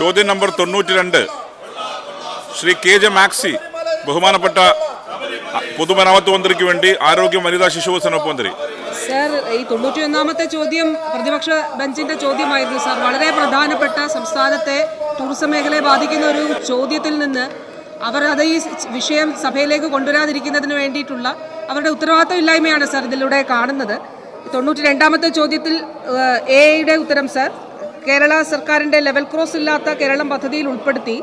ചോദ്യം നമ്പർ തൊണ്ണൂറ്റി രണ്ട് ശ്രീ കെ ജെ മാക്സി ബഹുമാനപ്പെട്ട പൊതുമരാമത്ത് മന്ത്രിക്ക് വേണ്ടി ആരോഗ്യ വനിതാ ശിശു വികസന മന്ത്രി സർ ഈ തൊണ്ണൂറ്റി ഒന്നാമത്തെ ചോദ്യം പ്രതിപക്ഷ ബെഞ്ചിന്റെ ചോദ്യമായിരുന്നു. സർ വളരെ പ്രധാനപ്പെട്ട സംസ്ഥാനത്തെ ടൂറിസം മേഖലയെ ബാധിക്കുന്ന ഒരു ചോദ്യത്തിൽ നിന്ന് അവർ അത് ഈ വിഷയം സഭയിലേക്ക് കൊണ്ടുവരാതിരിക്കുന്നതിന് വേണ്ടിയിട്ടുള്ള അവരുടെ ഉത്തരവാദിത്വം ഇല്ലായ്മയാണ് സർ ഇതിലൂടെ കാണുന്നത്. തൊണ്ണൂറ്റി രണ്ടാമത്തെ ചോദ്യത്തിൽ എയുടെ ഉത്തരം സർ? കേരള സർക്കാരിന്റെ ലെവൽ ക്രോസ് ഇല്ലാത്ത കേരളം പദ്ധതിയിൽ ഉൾപ്പെടുത്തി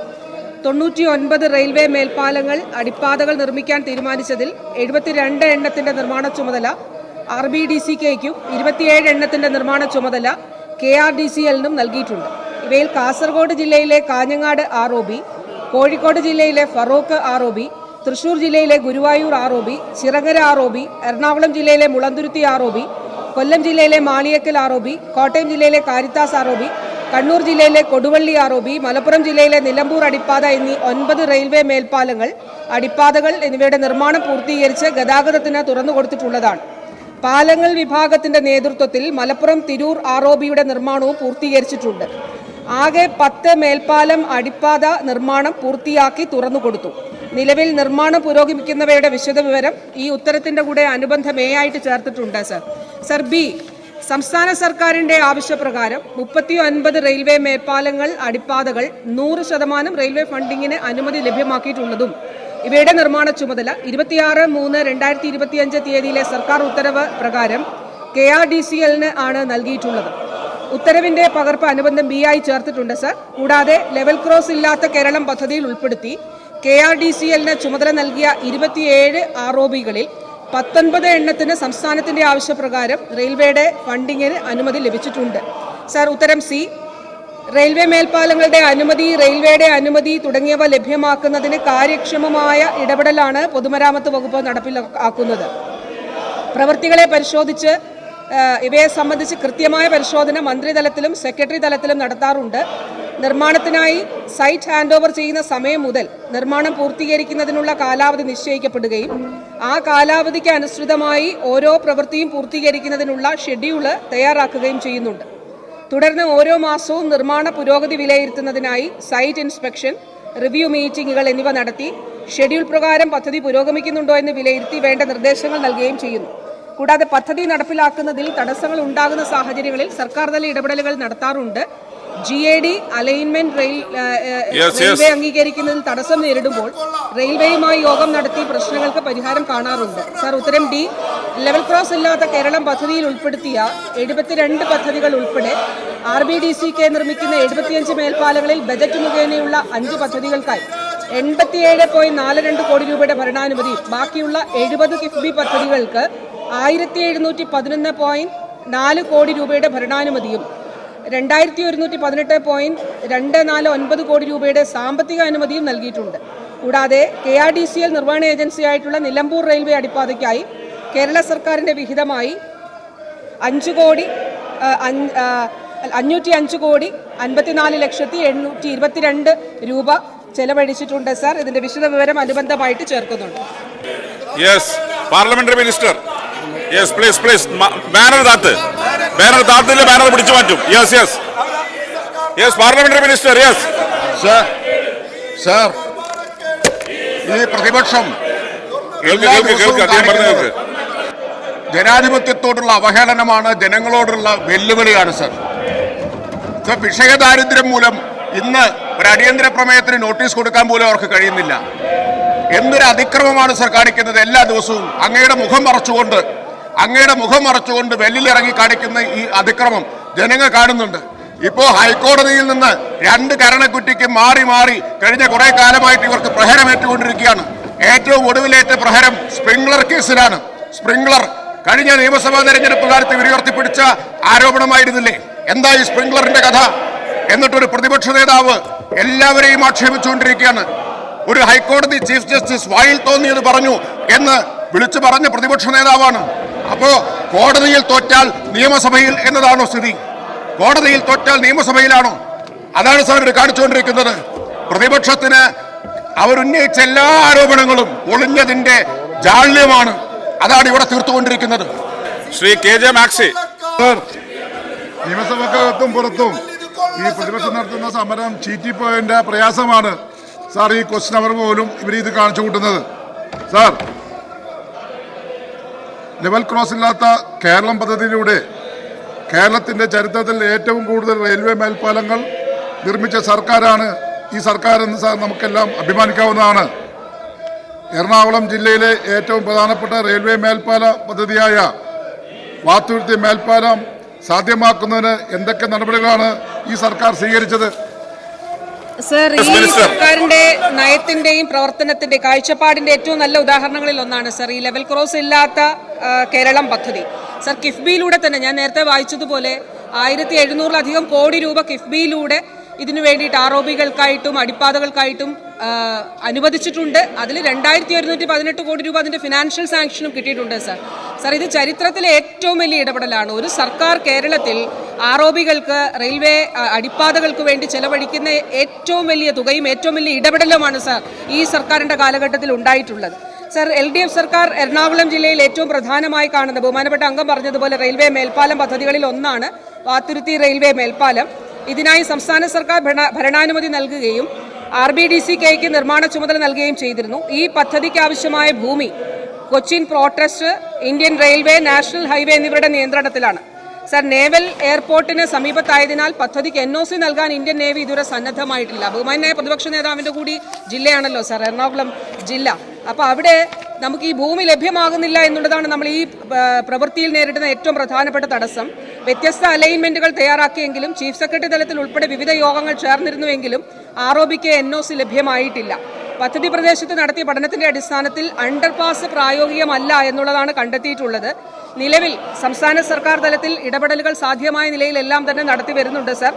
തൊണ്ണൂറ്റി ഒൻപത് റെയിൽവേ മേൽപ്പാലങ്ങൾ അടിപ്പാതകൾ നിർമ്മിക്കാൻ തീരുമാനിച്ചതിൽ എഴുപത്തിരണ്ട് എണ്ണത്തിന്റെ നിർമ്മാണ ചുമതല ആർ ബി ഡി സി കെയ്ക്കും ഇരുപത്തിയേഴ് എണ്ണത്തിന്റെ നിർമ്മാണ ചുമതല കെ ആർ ഡി സി എല്ലിനും നൽകിയിട്ടുണ്ട്. ഇവയിൽ കാസർഗോഡ് ജില്ലയിലെ Kanhangad R O B Kozhikode ജില്ലയിലെ Feroke R O B Thrissur ജില്ലയിലെ Guruvayur R O B Chirangara R O B Ernakulam ജില്ലയിലെ Mulanthuruthy R O B Kollam ജില്ലയിലെ Maliyakkal R O B Kottayam ജില്ലയിലെ Caritas R O B Kannur ജില്ലയിലെ Koduvally R O B Malappuram ജില്ലയിലെ നിലമ്പൂർ അടിപ്പാത എന്നീ ഒൻപത് railway മേൽപ്പാലങ്ങൾ അടിപ്പാതകൾ എന്നിവയുടെ നിർമ്മാണം പൂർത്തീകരിച്ച് ഗതാഗതത്തിന് തുറന്നു കൊടുത്തിട്ടുള്ളതാണ്. പാലങ്ങൾ വിഭാഗത്തിന്റെ നേതൃത്വത്തിൽ മലപ്പുറം തിരൂർ ആർ ഒ ബിയുടെ നിർമ്മാണവും പൂർത്തീകരിച്ചിട്ടുണ്ട്. ആകെ പത്ത് മേൽപ്പാലം അടിപ്പാത നിർമ്മാണം പൂർത്തിയാക്കി തുറന്നു കൊടുത്തു. നിലവിൽ നിർമ്മാണം പുരോഗമിക്കുന്നവയുടെ വിശദവിവരം ഈ ഉത്തരത്തിന്റെ കൂടെ അനുബന്ധം എ ആയിട്ട് ചേർത്തിട്ടുണ്ട് സർ. സർ ബി സംസ്ഥാന സർക്കാരിന്റെ ആവശ്യപ്രകാരം മുപ്പത്തി ഒൻപത് റെയിൽവേ മേൽപ്പാലങ്ങൾ അടിപ്പാതകൾ നൂറ് ശതമാനം റെയിൽവേ ഫണ്ടിങ്ങിന് അനുമതി ലഭ്യമാക്കിയിട്ടുള്ളതും. ഇവയുടെ നിർമ്മാണ ചുമതല ഇരുപത്തിയാറ് മൂന്ന് രണ്ടായിരത്തി ഇരുപത്തിയഞ്ച് തീയതിയിലെ സർക്കാർ ഉത്തരവ് പ്രകാരം കെ ആർ ഡി സി എല്ലിന് ആണ് നൽകിയിട്ടുള്ളത്. ഉത്തരവിന്റെ പകർപ്പ് അനുബന്ധം ബി ആയി ചേർത്തിട്ടുണ്ട് സർ. കൂടാതെ ലെവൽ ക്രോസ് ഇല്ലാത്ത കേരളം പദ്ധതിയിൽ ഉൾപ്പെടുത്തി കെ ആർ ഡി സി എല്ലിന് ചുമതല നൽകിയ ഇരുപത്തിയേഴ് ആർ ഒ ബികളിൽ പത്തൊൻപത് എണ്ണത്തിന് സംസ്ഥാനത്തിന്റെ ആവശ്യപ്രകാരം റെയിൽവേയുടെ ഫണ്ടിങ്ങിന് അനുമതി ലഭിച്ചിട്ടുണ്ട്. സർ ഉത്തരം സി. റെയിൽവേ മേൽപ്പാലങ്ങളുടെ അനുമതി റെയിൽവേയുടെ അനുമതി തുടങ്ങിയവ ലഭ്യമാക്കുന്നതിന് കാര്യക്ഷമമായ ഇടപെടലാണ് പൊതുമരാമത്ത് വകുപ്പ് നടപ്പിലാക്കുന്നത്. പ്രവൃത്തികളെ പരിശോധിച്ച് ഇവയെ സംബന്ധിച്ച് കൃത്യമായ പരിശോധന മന്ത്രിതലത്തിലും സെക്രട്ടറി തലത്തിലും നടത്താറുണ്ട്. നിർമ്മാണത്തിനായി സൈറ്റ് ഹാൻഡ് ഓവർ ചെയ്യുന്ന സമയം മുതൽ നിർമ്മാണം പൂർത്തീകരിക്കുന്നതിനുള്ള കാലാവധി നിശ്ചയിക്കപ്പെടുകയും ആ കാലാവധിക്ക് അനുസൃതമായി ഓരോ പ്രവൃത്തിയും പൂർത്തീകരിക്കുന്നതിനുള്ള ഷെഡ്യൂൾ തയ്യാറാക്കുകയും ചെയ്യുന്നുണ്ട്. തുടർന്ന് ഓരോ മാസവും നിർമ്മാണ പുരോഗതി വിലയിരുത്തുന്നതിനായി സൈറ്റ് ഇൻസ്പെക്ഷൻ റിവ്യൂ മീറ്റിംഗുകൾ എന്നിവ നടത്തി ഷെഡ്യൂൾ പ്രകാരം പദ്ധതി പുരോഗമിക്കുന്നുണ്ടോ എന്ന് വിലയിരുത്തി വേണ്ട നിർദ്ദേശങ്ങൾ നൽകുകയും ചെയ്യുന്നു. കൂടാതെ പദ്ധതി നടപ്പിലാക്കുന്നതിൽ തടസ്സങ്ങൾ ഉണ്ടാകുന്ന സാഹചര്യങ്ങളിൽ സർക്കാർ തല ഇടപെടലുകൾ നടത്താറുണ്ട്. G A D alignment. Railway അംഗീകരിക്കുന്നതിൽ തടസ്സം നേരിടുമ്പോൾ റെയിൽവേയുമായി യോഗം നടത്തി പ്രശ്നങ്ങൾക്ക് പരിഹാരം കാണാറുണ്ട്. സർ ഉത്തരം ഡി. ലെവൽ ക്രോസ് ഇല്ലാത്ത കേരളം പദ്ധതിയിൽ ഉൾപ്പെടുത്തിയ എഴുപത്തിരണ്ട് പദ്ധതികൾ ഉൾപ്പെടെ R B D C K നിർമ്മിക്കുന്ന എഴുപത്തിയഞ്ച് മേൽപ്പാലങ്ങളിൽ ബജറ്റ് മുഖേനയുള്ള അഞ്ച് പദ്ധതികൾക്കായി എൺപത്തിയേഴ് പോയിന്റ് നാല് രണ്ട് കോടി രൂപയുടെ ഭരണാനുമതി. ബാക്കിയുള്ള എഴുപത് കിഫ്ബി പദ്ധതികൾക്ക് ആയിരത്തി എഴുന്നൂറ്റി പതിനൊന്ന് പോയിന്റ് നാല് കോടി രൂപയുടെ ഭരണാനുമതിയും രണ്ടായിരത്തി ഒരുന്നൂറ്റി പതിനെട്ട് പോയിന്റ് രണ്ട് നാല് ഒൻപത് കോടി രൂപയുടെ സാമ്പത്തിക അനുമതിയും നൽകിയിട്ടുണ്ട്. കൂടാതെ K R D C L നിർവഹണ ഏജൻസിയായിട്ടുള്ള നിലമ്പൂർ റെയിൽവേ അടിപ്പാതയ്ക്കായി കേരള സർക്കാരിന്റെ വിഹിതമായി അഞ്ച് കോടി അഞ്ഞൂറ്റി അഞ്ച് കോടി അൻപത്തിനാല് ലക്ഷത്തി എണ്ണൂറ്റി ഇരുപത്തിരണ്ട് രൂപ ചെലവഴിച്ചിട്ടുണ്ട് സാർ. ഇതിന്റെ വിശദ വിവരം അനുബന്ധമായിട്ട് ചേർക്കുന്നുണ്ട്. Yes parliamentary minister yes please please banner താത്ത്. Banner താത്തില്ല ബാനർ പിടിച്ചു മാറ്റും. Yes yes yes parliamentary minister yes sir sir ഈ പ്രതിപക്ഷം ജനാധിപത്യത്തോടുള്ള അവഹേളനമാണ് ജനങ്ങളോടുള്ള വെല്ലുവിളിയാണ് സർ സർ വിഷയദാരിദ്ര്യം മൂലം ഇന്ന് ഒരു അടിയന്തര പ്രമേയത്തിന് നോട്ടീസ് കൊടുക്കാൻ പോലും അവർക്ക് കഴിയുന്നില്ല. എന്തൊരു അതിക്രമമാണ് സർ കാണിക്കുന്നത് എല്ലാ ദിവസവും. അങ്ങയുടെ മുഖം മറച്ചുകൊണ്ട് അങ്ങയുടെ മുഖം മറച്ചുകൊണ്ട് വെല്ലിലിറങ്ങി കാണിക്കുന്ന ഈ അതിക്രമം ജനങ്ങൾ കാണുന്നുണ്ട്. ഇപ്പോ ഹൈക്കോടതിയിൽ നിന്ന് രണ്ട് കരണക്കുറ്റിക്ക് മാറി മാറി കഴിഞ്ഞ കുറെ കാലമായിട്ട് ഇവർക്ക് പ്രഹരമേറ്റുകൊണ്ടിരിക്കുകയാണ് ഏറ്റവും ഒടുവിലേറ്റ പ്രഹരം സ്പ്രിംഗ്ലർ കേസിലാണ്. സ്പ്രിംഗ്ലർ കഴിഞ്ഞ നിയമസഭാ തെരഞ്ഞെടുപ്പ് കാലത്ത് ഇവർ ഉയർത്തിപ്പിടിച്ച ആരോപണമായിരുന്നില്ലേ? എന്താ ഈ സ്പ്രിംഗ്ലറിന്റെ കഥ? എന്നിട്ടൊരു പ്രതിപക്ഷ നേതാവ് എല്ലാവരെയും ആക്ഷേപിച്ചുകൊണ്ടിരിക്കുകയാണ്. ഒരു ഹൈക്കോടതി ചീഫ് ജസ്റ്റിസ് വായിൽ തോന്നിയത് പറഞ്ഞു എന്ന് വിളിച്ചു പറഞ്ഞ പ്രതിപക്ഷ നേതാവാണ്. അപ്പോ കോടതിയിൽ തോറ്റാൽ നിയമസഭയിൽ എന്നതാണോ സ്ഥിതി? കോടതിയിൽ തോറ്റാൽ നിയമസഭയിലാണോ? അതാണ് സാർ ഇവർ കാണിച്ചുകൊണ്ടിരിക്കുന്നത്. പ്രതിപക്ഷത്തിന് അവരുന്നയിച്ച എല്ലാ ആരോപണങ്ങളും ഒളിഞ്ഞതിന്റെ ജാള്യമാണ്. അതാണ് ഇവിടെ തീർത്തുകൊണ്ടിരിക്കുന്നത്. Shri K J Maxy. Sir നിയമസഭക്കകത്തും പുറത്തും ഈ പ്രതിപക്ഷം നടത്തുന്ന സമരം ചീറ്റിപ്പോയതിന്റെ പ്രയാസമാണ്. സാർ ഈ ക്വസ്റ്റൻ അവർ പോലും ഇവർ ഇത് കാണിച്ചു കൂട്ടുന്നത്. സാർ ലെവൽ ക്രോസ് ഇല്ലാത്ത കേരളം പദ്ധതിയിലൂടെ കേരളത്തിന്റെ ചരിത്രത്തിൽ ഏറ്റവും കൂടുതൽ റെയിൽവേ മേൽപ്പാലങ്ങൾ നിർമ്മിച്ച സർക്കാരാണ് ഈ സർക്കാർ എന്ന് സാർ നമുക്കെല്ലാം അഭിമാനിക്കാവുന്നതാണ്. എറണാകുളം ജില്ലയിലെ ഏറ്റവും പ്രധാനപ്പെട്ട റെയിൽവേ മേൽപ്പാല പദ്ധതിയായ വാത്തുരുത്തി മേൽപ്പാലം സാധ്യമാക്കുന്നതിന് എന്തൊക്കെ നടപടികളാണ് ഈ സർക്കാർ സ്വീകരിച്ചത്? സർ ഈ സർക്കാരിന്റെ നയത്തിന്റെയും പ്രവർത്തനത്തിന്റെ കാഴ്ചപ്പാടിന്റെ ഏറ്റവും നല്ല ഉദാഹരണങ്ങളിൽ ഒന്നാണ് സർ ഈ ലെവൽ ക്രോസ് ഇല്ലാത്ത കേരളം പദ്ധതി. സർ കിഫ്ബിയിലൂടെ തന്നെ ഞാൻ നേരത്തെ വായിച്ചതുപോലെ ആയിരത്തി എഴുന്നൂറിലധികം കോടി രൂപ കിഫ്ബിയിലൂടെ ഇതിനു വേണ്ടിയിട്ട് ആരോപികൾക്കായിട്ടും അടിപ്പാതകൾക്കായിട്ടും അനുവദിച്ചിട്ടുണ്ട്. അതിൽ രണ്ടായിരത്തി ഒരുന്നൂറ്റി പതിനെട്ട് കോടി രൂപ അതിന്റെ ഫിനാൻഷ്യൽ സാങ്ഷനും കിട്ടിയിട്ടുണ്ട് സർ. സർ ഇത് ചരിത്രത്തിലെ ഏറ്റവും വലിയ ഇടപെടലാണ്. ഒരു സർക്കാർ കേരളത്തിൽ ആരോപികൾക്ക് റെയിൽവേ അടിപ്പാതകൾക്ക് വേണ്ടി ചെലവഴിക്കുന്ന ഏറ്റവും വലിയ തുകയും ഏറ്റവും വലിയ ഇടപെടലുമാണ് സർ ഈ സർക്കാരിന്റെ കാലഘട്ടത്തിൽ ഉണ്ടായിട്ടുള്ളത്. സർ എൽ ഡി എഫ് സർക്കാർ എറണാകുളം ജില്ലയിൽ ഏറ്റവും പ്രധാനമായി കാണുന്ന ബഹുമാനപ്പെട്ട അംഗം പറഞ്ഞതുപോലെ റെയിൽവേ മേൽപ്പാലം പദ്ധതികളിൽ ഒന്നാണ് വാത്തുരുത്തി റെയിൽവേ മേൽപ്പാലം. ഇതിനായി സംസ്ഥാന സർക്കാർ ഭരണാനുമതി നൽകുകയും ആർ ബി ഡി സി കെയ്ക്ക് നിർമ്മാണ ചുമതല നൽകുകയും ചെയ്തിരുന്നു. ഈ പദ്ധതിക്ക് ആവശ്യമായ ഭൂമി Cochin port trust Indian railway national highway എന്നിവരുടെ നിയന്ത്രണത്തിലാണ്. സർ നേവൽ എയർപോർട്ടിന് സമീപത്തായതിനാൽ പദ്ധതിക്ക് എൻ ഒ സി നൽകാൻ ഇന്ത്യൻ നേവി ഇതുവരെ സന്നദ്ധമായിട്ടില്ല. ബഹുമാനായ പ്രതിപക്ഷ നേതാവിന്റെ കൂടി ജില്ലയാണല്ലോ സർ എറണാകുളം ജില്ല. അപ്പോൾ അവിടെ നമുക്ക് ഈ ഭൂമി ലഭ്യമാകുന്നില്ല എന്നുള്ളതാണ് നമ്മൾ ഈ പ്രവൃത്തിയിൽ നേരിടുന്ന ഏറ്റവും പ്രധാനപ്പെട്ട തടസ്സം. വ്യത്യസ്ത അലൈൻമെന്റുകൾ തയ്യാറാക്കിയെങ്കിലും ചീഫ് സെക്രട്ടറി തലത്തിൽ ഉൾപ്പെടെ വിവിധ യോഗങ്ങൾ ചേർന്നിരുന്നുവെങ്കിലും ആർ ഒ ബിക്ക് എൻ ഒ സി ലഭ്യമായിട്ടില്ല. പദ്ധതി പ്രദേശത്ത് നടത്തിയ പഠനത്തിന്റെ അടിസ്ഥാനത്തിൽ അണ്ടർപാസ് പ്രായോഗികമല്ല എന്നുള്ളതാണ് കണ്ടെത്തിയിട്ടുള്ളത്. നിലവിൽ സംസ്ഥാന സർക്കാർ തലത്തിൽ ഇടപെടലുകൾ സാധ്യമായ നിലയിലെല്ലാം തന്നെ നടത്തി വരുന്നുണ്ട് സർ.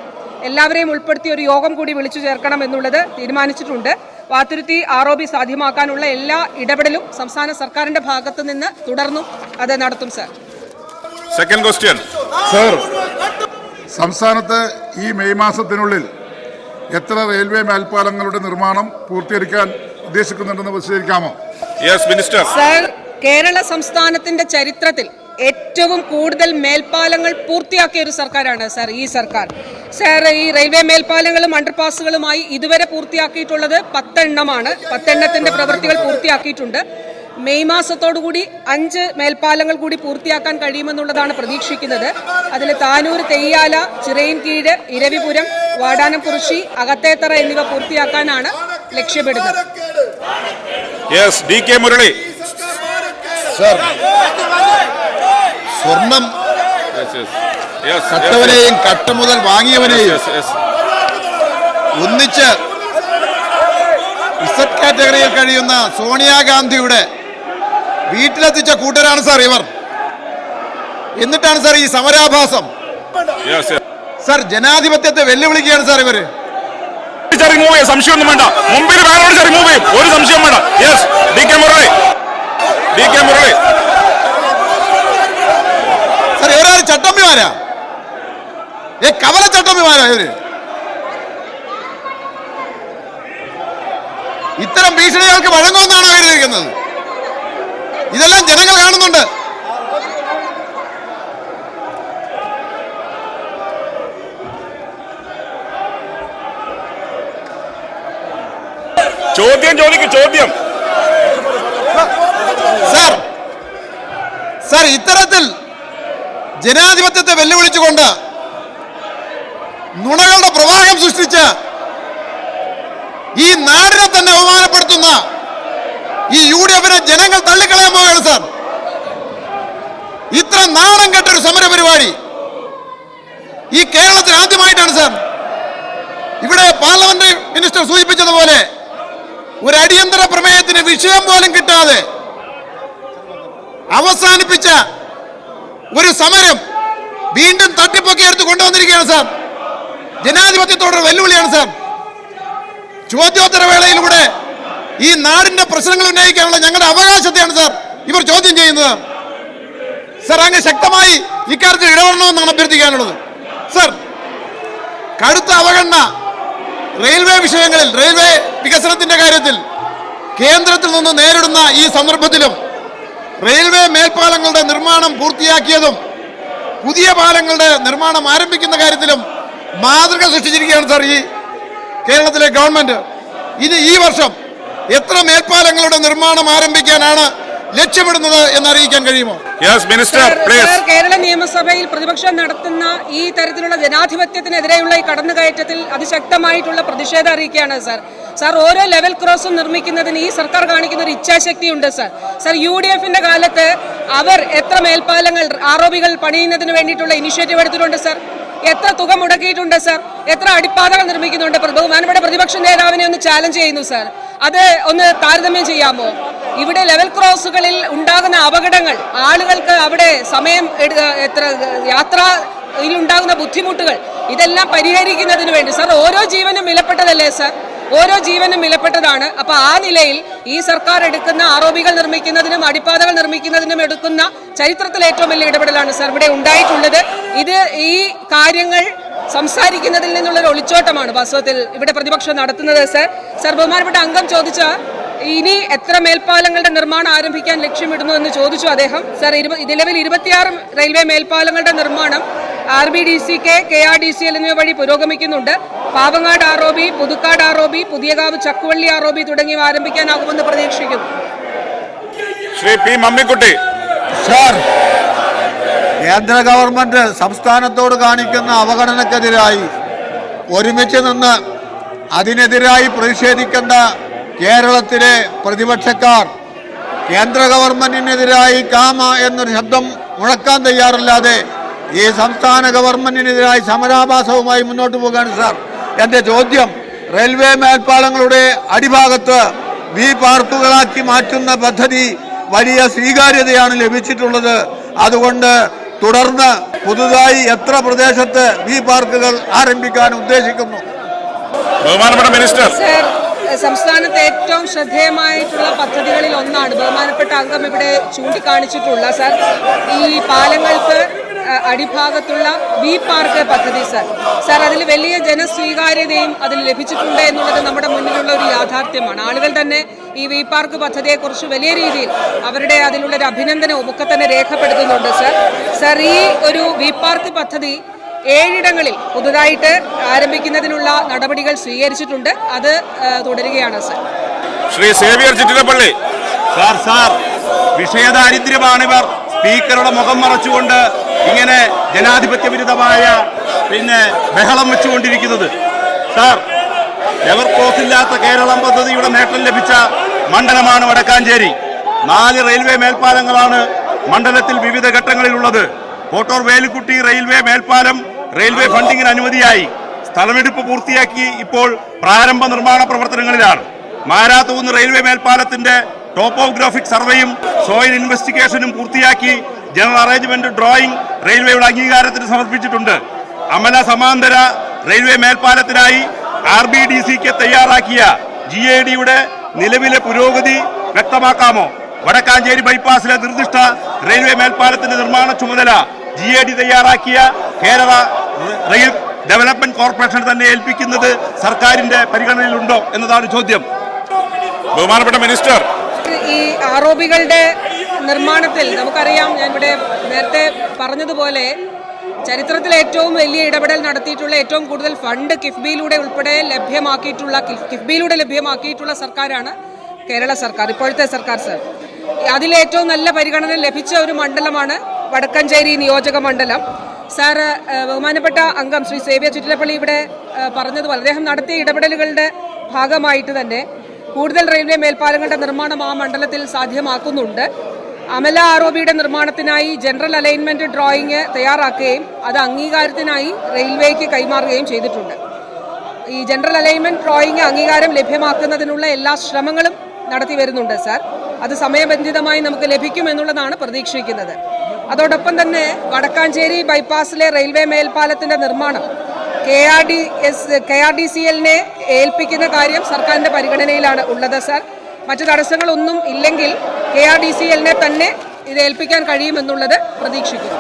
എല്ലാവരെയും ഉൾപ്പെടുത്തി ഒരു യോഗം കൂടി വിളിച്ചു ചേർക്കണം എന്നുള്ളത് തീരുമാനിച്ചിട്ടുണ്ട്. വാത്തുരുത്തി ആർ ഒ ബി സാധ്യമാക്കാനുള്ള എല്ലാ ഇടപെടലും സംസ്ഥാന സർക്കാരിന്റെ ഭാഗത്തു നിന്ന് തുടർന്നും അത് നടത്തും സർ. സെക്കൻഡ് ക്വസ്റ്റ്യൻ സർ സംസ്ഥാനത്ത് ഈ മെയ് മാസത്തിനുള്ളിൽ എത്ര റെയിൽവേ മേൽപ്പാലങ്ങളുടെ നിർമ്മാണം പൂർത്തീകരിക്കാൻ ഉദ്ദേശിക്കുന്നുണ്ടെന്ന് വിശദീകരിക്കാമോ? യെസ് മിനിസ്റ്റർ സർ കേരള സംസ്ഥാനത്തിന്റെ ചരിത്രത്തിൽ ഏറ്റവും കൂടുതൽ മേൽപ്പാലങ്ങൾ പൂർത്തിയാക്കിയ ഒരു സർക്കാരാണ് സർ ഈ സർക്കാർ. സർ ഈ റെയിൽവേ മേൽപ്പാലങ്ങളും അണ്ടർപാസുകളുമായി ഇതുവരെ പൂർത്തിയാക്കിയിട്ടുള്ളത് പത്തെണ്ണമാണ്. പത്തെണ്ണത്തിന്റെ പ്രവൃത്തികൾ പൂർത്തിയാക്കിയിട്ടുണ്ട്. മെയ് മാസത്തോടുകൂടി അഞ്ച് മേൽപ്പാലങ്ങൾ കൂടി പൂർത്തിയാക്കാൻ കഴിയുമെന്നുള്ളതാണ് പ്രതീക്ഷിക്കുന്നത്. അതിൽ താനൂർ തെയ്യാല ചിറയിൻകീഴ് ഇരവിപുരം വാടാനംകുറിശി അകത്തേത്തറ എന്നിവ പൂർത്തിയാക്കാനാണ് ലക്ഷ്യമിടുന്നത്. Yes D K Murali. Sir സ്വർണം യെസ് കട്ടവനെയും കട്ട മുതൽ വാങ്ങിയവനെയും ഒന്നിച്ച് ഇസറ്റ് കാറ്റഗറിയിൽ കഴിയുന്ന സോണിയാഗാന്ധിയുടെ വീട്ടിലെത്തിച്ച കൂട്ടരാണ് സാർ ഇവർ. എന്നിട്ടാണ് സാർ ഈ സമരാഭാസം. സാർ ജനാധിപത്യത്തെ വെല്ലുവിളിക്കുകയാണ് സാർ ഇവർ. റിമൂവ് ചെയ്യാം സംശയമൊന്നും വേണ്ട. മുമ്പിൽ റിമൂവ് ചെയ്യും ഒരു സംശയം വേണ്ട. Yes D K Murali D K Murali sir ഇവരാരും ചട്ടമ്പിമാരാ? ഏ കവല ചട്ടമ്പിമാരാ ഇവർ. ഇത്തരം ഭീഷണികൾക്ക് വഴങ്ങുമെന്നാണ് കരുതിയിരിക്കുന്നത്? ഇതെല്ലാം ജനങ്ങൾ കാണുന്നുണ്ട്. ചോദ്യം ചോദിക്കും ചോദ്യം. സാർ സാർ ഇത്തരത്തിൽ ജനാധിപത്യത്തെ വെല്ലുവിളിച്ചുകൊണ്ട് നുണകളുടെ പ്രവാഹം സൃഷ്ടിച്ച് ഈ നാടിനെ തന്നെ അവമാനപ്പെടുത്തുന്ന ഈ യു ഡി എഫിനെ ജനങ്ങൾ തള്ളിക്കളയാൻ പോവുകയാണ് സാർ. ഇത്ര നാണം കെട്ടൊരു സമര പരിപാടി ഈ കേരളത്തിൽ ആദ്യമായിട്ടാണ് സാർ. ഇവിടെ പാർലമെന്ററി മിനിസ്റ്റർ സൂചിപ്പിച്ചതുപോലെ ഒരു അടിയന്തര പ്രമേയത്തിന് വിഷയം പോലും കിട്ടാതെ അവസാനിപ്പിച്ച ഒരു സമരം വീണ്ടും തട്ടിപ്പൊക്കി എടുത്ത് കൊണ്ടുവന്നിരിക്കുകയാണ് സാർ. ജനാധിപത്യത്തോടൊരു വെല്ലുവിളിയാണ് സാർ. ചോദ്യോത്തര വേളയിലൂടെ ഈ നാടിന്റെ പ്രശ്നങ്ങൾ ഉന്നയിക്കാനുള്ള ഞങ്ങളുടെ അവകാശത്തെയാണ് സാർ ഇവർ ചോദ്യം ചെയ്യുന്നത്. സാർ അങ്ങ് ശക്തമായി ഇക്കാര്യത്തിൽ ഇടപെടണമെന്നാണ് അഭ്യർത്ഥിക്കാനുള്ളത്. സാർ കടുത്ത അവഗണന റെയിൽവേ വിഷയങ്ങളിൽ റെയിൽവേ വികസനത്തിന്റെ കാര്യത്തിൽ കേന്ദ്രത്തിൽ നിന്ന് നേരിടുന്ന ഈ സന്ദർഭത്തിലും റെയിൽവേ മേൽപ്പാലങ്ങളുടെ നിർമ്മാണം പൂർത്തിയാക്കിയതും പുതിയ പാലങ്ങളുടെ നിർമ്മാണം ആരംഭിക്കുന്ന കാര്യത്തിലും മാതൃക സൃഷ്ടിച്ചിരിക്കുകയാണ് സാർ ഈ കേരളത്തിലെ ഗവൺമെന്റ്. ഇനി ഈ വർഷം എത്ര മേൽപ്പാലങ്ങളുടെ നിർമ്മാണം ആരംഭിക്കാനാണ് ലക്ഷ്യമിടുന്നത് എന്ന് എന്നറിയിക്കാൻ കഴിയുമോ? യെസ് മിനിസ്റ്റർ കേരള നിയമസഭയിൽ പ്രതിപക്ഷം നടത്തുന്ന ഈ തരത്തിലുള്ള ജനാധിപത്യത്തിനെതിരെയുള്ള ഈ കടന്നുകയറ്റത്തിൽ അതിശക്തമായിട്ടുള്ള പ്രതിഷേധം അറിയിക്കുകയാണ് സർ സാർ ഓരോ ലെവൽ ക്രോസും നിർമ്മിക്കുന്നതിന് ഈ സർക്കാർ കാണിക്കുന്ന ഒരു ഇച്ഛാശക്തി ഉണ്ട് സർ സർ യു ഡി എഫിന്റെ കാലത്ത് അവർ എത്ര മേൽപ്പാലങ്ങൾ ആരോപികൾ പണിയുന്നതിന് വേണ്ടിയിട്ടുള്ള ഇനിഷ്യേറ്റീവ് എടുത്തിട്ടുണ്ട് സർ എത്ര തുക മുടക്കിയിട്ടുണ്ട് സർ? എത്ര അടിപ്പാതകൾ നിർമ്മിക്കുന്നുണ്ട് ബഹുമാനപ്പെട്ട പ്രതിപക്ഷ നേതാവിനെ ഒന്ന് ചാലഞ്ച് ചെയ്യുന്നു സർ. അത് ഒന്ന് താരതമ്യം ചെയ്യാമോ? ഇവിടെ ലെവൽ ക്രോസുകളിൽ ഉണ്ടാകുന്ന അപകടങ്ങൾ ആളുകൾക്ക് അവിടെ സമയം എത്ര യാത്രയിൽ ഉണ്ടാകുന്ന ബുദ്ധിമുട്ടുകൾ ഇതെല്ലാം പരിഹരിക്കുന്നതിന് വേണ്ടി. സർ ഓരോ ജീവനും വിലപ്പെട്ടതല്ലേ സർ? ഓരോ ജീവനും വിലപ്പെട്ടതാണ്. അപ്പൊ ആ നിലയിൽ ഈ സർക്കാർ എടുക്കുന്ന ആരോപികൾ നിർമ്മിക്കുന്നതിനും അടിപ്പാതകൾ നിർമ്മിക്കുന്നതിനും എടുക്കുന്ന ചരിത്രത്തിൽ ഏറ്റവും വലിയ ഇടപെടലാണ് സർ. ഇവിടെ ഉണ്ടായിട്ടുള്ളത്. ഇത് ഈ കാര്യങ്ങൾ സംസാരിക്കുന്നതിൽ നിന്നുള്ള ഒരു ഒളിച്ചോട്ടമാണ് വാസ്തവത്തിൽ ഇവിടെ പ്രതിപക്ഷം നടത്തുന്നത് സർ. സർ ബഹുമാനപ്പെട്ട അംഗം ചോദിച്ച ഇനി എത്ര മേൽപ്പാലങ്ങളുടെ നിർമ്മാണം ആരംഭിക്കാൻ ലക്ഷ്യമിടുന്നു എന്ന് ചോദിച്ചു അദ്ദേഹം. സർ നിലവിൽ ഇരുപത്തിയാറ് റെയിൽവേ മേൽപ്പാലങ്ങളുടെ നിർമ്മാണം R B D C K K R D C L എന്നിവ വഴി പുരോഗമിക്കുന്നുണ്ട്. Pavangad R O B Puthukkad R O B Puthiyakavu Chakkuvally R O B തുടങ്ങിയവ ആരംഭിക്കാനാകുമെന്ന് പ്രതീക്ഷിക്കുന്നു. ശ്രീ പി മമ്മിക്കുട്ടി. സാർ കേന്ദ്ര ഗവൺമെന്റ് സംസ്ഥാനത്തോട് കാണിക്കുന്ന അവഗണനക്കെതിരായി ഒരുമിച്ച് നിന്ന് അതിനെതിരായി പ്രതിഷേധിക്കേണ്ട കേരളത്തിലെ പ്രതിപക്ഷക്കാർ കേന്ദ്ര ഗവൺമെന്റിനെതിരായി കാമ എന്നൊരു ശബ്ദം മുഴക്കാൻ തയ്യാറില്ലാതെ ഈ സംസ്ഥാന ഗവൺമെന്റിനെതിരായി സമരാഭാസവുമായി മുന്നോട്ട് പോകുകയാണ് സാർ. എന്റെ ചോദ്യം റെയിൽവേ മേൽപ്പാലങ്ങളുടെ അടിഭാഗത്ത് വി പാർക്കുകളാക്കി മാറ്റുന്ന പദ്ധതി വലിയ സ്വീകാര്യതയാണ് ലഭിച്ചിട്ടുള്ളത്. അതുകൊണ്ട് തുടർന്ന് പുതുതായി എത്ര പ്രദേശത്ത് വി പാർക്കുകൾ ആരംഭിക്കാൻ ഉദ്ദേശിക്കുന്നു? ബഹുമാനപ്പെട്ട മിനിസ്റ്റർ. സർ സംസ്ഥാനത്തെ ഏറ്റവും ശ്രദ്ധേയമായിട്ടുള്ള പദ്ധതികളിൽ ഒന്നാണ്. ബഹുമാനപ്പെട്ട അംഗം ഇവിടെ ചൂണ്ടിക്കാണിച്ചിട്ടുള്ള സർ ഈ പാലങ്ങൾക്ക് അടിഭാഗത്തുള്ള വി പാർക്ക് പദ്ധതി സർ സർ അതിൽ വലിയ ജനസ്വീകാര്യതയും അതിൽ ലഭിച്ചിട്ടുണ്ട് എന്നുള്ളത് നമ്മുടെ മുന്നിലുള്ള ഒരു യാഥാർത്ഥ്യമാണ്. ആളുകൾ തന്നെ ഈ വി പാർക്ക് പദ്ധതിയെക്കുറിച്ച് വലിയ രീതിയിൽ അവരുടെ അതിലുള്ള ഒരു അഭിനന്ദനവും ഒക്കെ തന്നെ രേഖപ്പെടുത്തുന്നുണ്ട് സർ സർ ഈ ഒരു വി പാർക്ക് പദ്ധതി ഏഴിടങ്ങളിൽ പുതുതായിട്ട് ആരംഭിക്കുന്നതിനുള്ള നടപടികൾ സ്വീകരിച്ചിട്ടുണ്ട്. അത് തുടരുകയാണ് sir Shri Xavier Chittilappilly. Sir sir വിഷയദാരിദ്ര്യമാണിവർ സ്പീക്കറുടെ മുഖം മറച്ചുകൊണ്ട് ഇങ്ങനെ ജനാധിപത്യ വിരുദ്ധമായ പിന്നെ ബഹളം വെച്ചുകൊണ്ടിരിക്കുന്നത്. സാർ ലെവർ ക്രോസ് ഇല്ലാത്ത കേരളം പദ്ധതിയുടെ നേട്ടം ലഭിച്ച മണ്ഡലമാണ് വടക്കാഞ്ചേരി. നാല് റെയിൽവേ മേൽപ്പാലങ്ങളാണ് മണ്ഡലത്തിൽ വിവിധ ഘട്ടങ്ങളിലുള്ളത്. കോട്ടൂർ വേലിക്കുട്ടി റെയിൽവേ മേൽപ്പാലം റെയിൽവേ ഫണ്ടിങ്ങിന് അനുമതിയായി. സ്ഥലമെടുപ്പ് പൂർത്തിയാക്കി ഇപ്പോൾ പ്രാരംഭ നിർമ്മാണ പ്രവർത്തനങ്ങളിലാണ്. മാരാത്തൂന്ന് റെയിൽവേ മേൽപ്പാലത്തിന്റെ ടോപ്പോഗ്രാഫിക് സർവേയും സോയിൽ ഇൻവെസ്റ്റിഗേഷനും പൂർത്തിയാക്കി ജനറൽ അറേഞ്ച്മെന്റ് ഡ്രോയിങ് റെയിൽവേയുടെ അംഗീകാരത്തിന് സമർപ്പിച്ചിട്ടുണ്ട്. അമല സമാന്തര റെയിൽവേ മേൽപ്പാലത്തിനായി ആർ ബി ഡി സിക്ക് തയ്യാറാക്കിയ ജി എ ഡിയുടെ നിലവിലെ പുരോഗതി വ്യക്തമാക്കാമോ? വടക്കാഞ്ചേരി ബൈപ്പാസിലെ നിർദ്ദിഷ്ട റെയിൽവേ മേൽപ്പാലത്തിന്റെ നിർമ്മാണ ചുമതല ജി എ ഡി തയ്യാറാക്കിയ കേരള റെയിൽ ഡെവലപ്മെന്റ് കോർപ്പറേഷൻ തന്നെ ഏൽപ്പിക്കുന്നത് സർക്കാരിന്റെ പരിഗണനയിലുണ്ടോ എന്നതാണ് ചോദ്യം. ബഹുമാനപ്പെട്ട മിനിസ്റ്റർ. ഈ ആരോപികളുടെ നിർമ്മാണത്തിൽ നമുക്കറിയാം ഞാൻ ഇവിടെ നേരത്തെ പറഞ്ഞതുപോലെ ചരിത്രത്തിൽ ഏറ്റവും വലിയ ഇടപെടൽ നടത്തിയിട്ടുള്ള ഏറ്റവും കൂടുതൽ ഫണ്ട് കിഫ്ബിയിലൂടെ ഉൾപ്പെടെ ലഭ്യമാക്കിയിട്ടുള്ള കിഫ്- കിഫ്ബിയിലൂടെ ലഭ്യമാക്കിയിട്ടുള്ള സർക്കാരാണ് കേരള സർക്കാർ ഇപ്പോഴത്തെ സർക്കാർ സർ. അതിലേറ്റവും നല്ല പരിഗണന ലഭിച്ച ഒരു മണ്ഡലമാണ് വടക്കഞ്ചേരി നിയോജക മണ്ഡലം. സാർ ബഹുമാനപ്പെട്ട അംഗം ശ്രീ സേവ്യ ചുറ്റിലപ്പള്ളി ഇവിടെ പറഞ്ഞതുപോലെ അദ്ദേഹം നടത്തിയ ഇടപെടലുകളുടെ ഭാഗമായിട്ട് തന്നെ കൂടുതൽ റെയിൽവേ മേൽപ്പാലങ്ങളുടെ നിർമ്മാണം ആ മണ്ഡലത്തിൽ സാധ്യമാക്കുന്നുണ്ട്. അമല ബിയുടെ നിർമ്മാണത്തിനായി ജനറൽ അലൈൻമെന്റ് ഡ്രോയിങ് തയ്യാറാക്കുകയും അത് അംഗീകാരത്തിനായി റെയിൽവേക്ക് കൈമാറുകയും ചെയ്തിട്ടുണ്ട്. ഈ ജനറൽ അലൈൻമെന്റ് ഡ്രോയിങ് അംഗീകാരം ലഭ്യമാക്കുന്നതിനുള്ള എല്ലാ ശ്രമങ്ങളും നടത്തി വരുന്നുണ്ട് സാർ. അത് സമയബന്ധിതമായി നമുക്ക് ലഭിക്കുമെന്നുള്ളതാണ് പ്രതീക്ഷിക്കുന്നത്. അതോടൊപ്പം തന്നെ വടക്കാഞ്ചേരി ബൈപ്പാസിലെ റെയിൽവേ മേൽപ്പാലത്തിന്റെ നിർമ്മാണം K R D S K R D C എല്ലിനെ ഏൽപ്പിക്കുന്ന കാര്യം സർക്കാരിന്റെ പരിഗണനയിലാണ് ഉള്ളത് സാർ. മറ്റു തടസ്സങ്ങളൊന്നും ഇല്ലെങ്കിൽ കെ ആർ ഡി സി എല്ലിനെ തന്നെ ഇത് ഏൽപ്പിക്കാൻ കഴിയുമെന്നുള്ളത് പ്രതീക്ഷിക്കുന്നു.